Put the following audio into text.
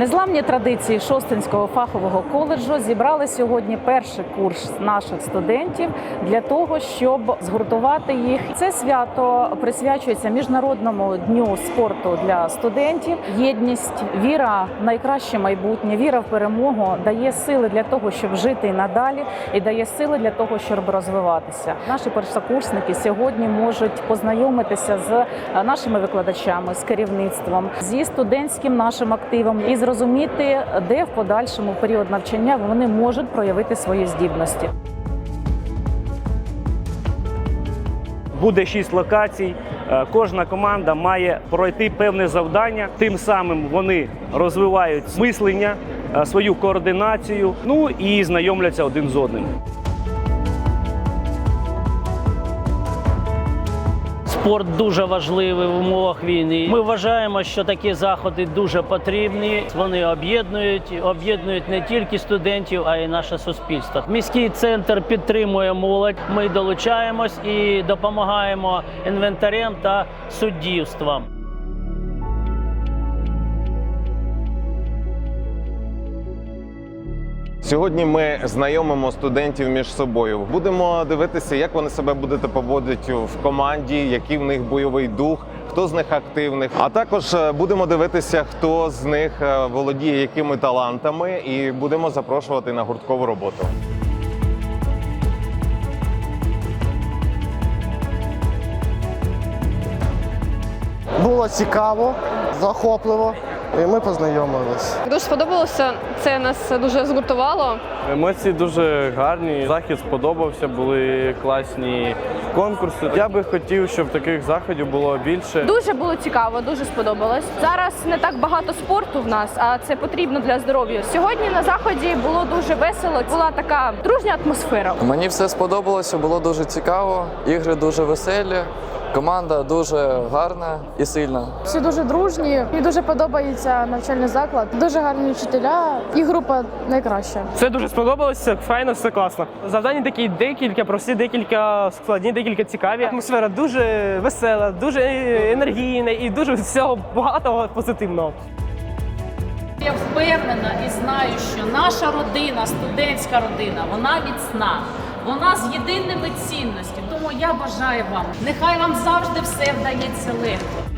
Незламні традиції Шостинського фахового коледжу зібрали сьогодні перший курс наших студентів для того, щоб згуртувати їх. Це свято присвячується міжнародному дню спорту для студентів. Єдність, віра в найкраще майбутнє, віра в перемогу дає сили для того, щоб жити і надалі, і дає сили для того, щоб розвиватися. Наші першокурсники сьогодні можуть познайомитися з е, нашими викладачами, з керівництвом, зі студентським нашим активом і зрозуміти, де в подальшому період навчання вони можуть проявити свої здібності. Буде шість локацій. Е, Кожна команда має пройти певне завдання. Тим самим вони розвивають мислення, е, свою координацію, ну і знайомляться один з одним. Спорт дуже важливий в умовах війни. Ми вважаємо, що такі заходи дуже потрібні. Вони об'єднують, об'єднують не тільки студентів, а й наше суспільство. Міський центр підтримує молодь. Ми долучаємось і допомагаємо інвентарем та суддівством. Сьогодні ми знайомимо студентів між собою. Будемо дивитися, як вони себе будуть поводити в команді, який в них бойовий дух, хто з них активних. А також е, будемо дивитися, хто з них е, володіє якими талантами, і будемо запрошувати на гурткову роботу. Було цікаво, захопливо, і ми познайомились. Дуже сподобалося. Це нас дуже згуртувало. Емоції дуже гарні. Захід сподобався, були класні конкурси. Я би хотів, щоб таких заходів було більше. Дуже було цікаво, дуже сподобалось. Зараз не так багато спорту в нас, а це потрібно для здоров'я. Сьогодні на заході було дуже весело. Була така дружня атмосфера. Мені все сподобалося, було дуже цікаво. Ігри дуже веселі, команда дуже гарна і сильна. Всі дуже дружні. Мені дуже подобається навчальний заклад. Дуже гарні вчителя і група найкраща. Це дуже сподобалося, файно, все класно. Завдання такі декілька, прості, декілька складні, декілька цікаві. Атмосфера дуже весела, дуже енергійна і дуже всього багатого позитивного. Я впевнена і знаю, що наша родина, студентська родина, вона міцна. Вона з єдиними цінностями. Тому я бажаю вам, нехай вам завжди все вдається легко.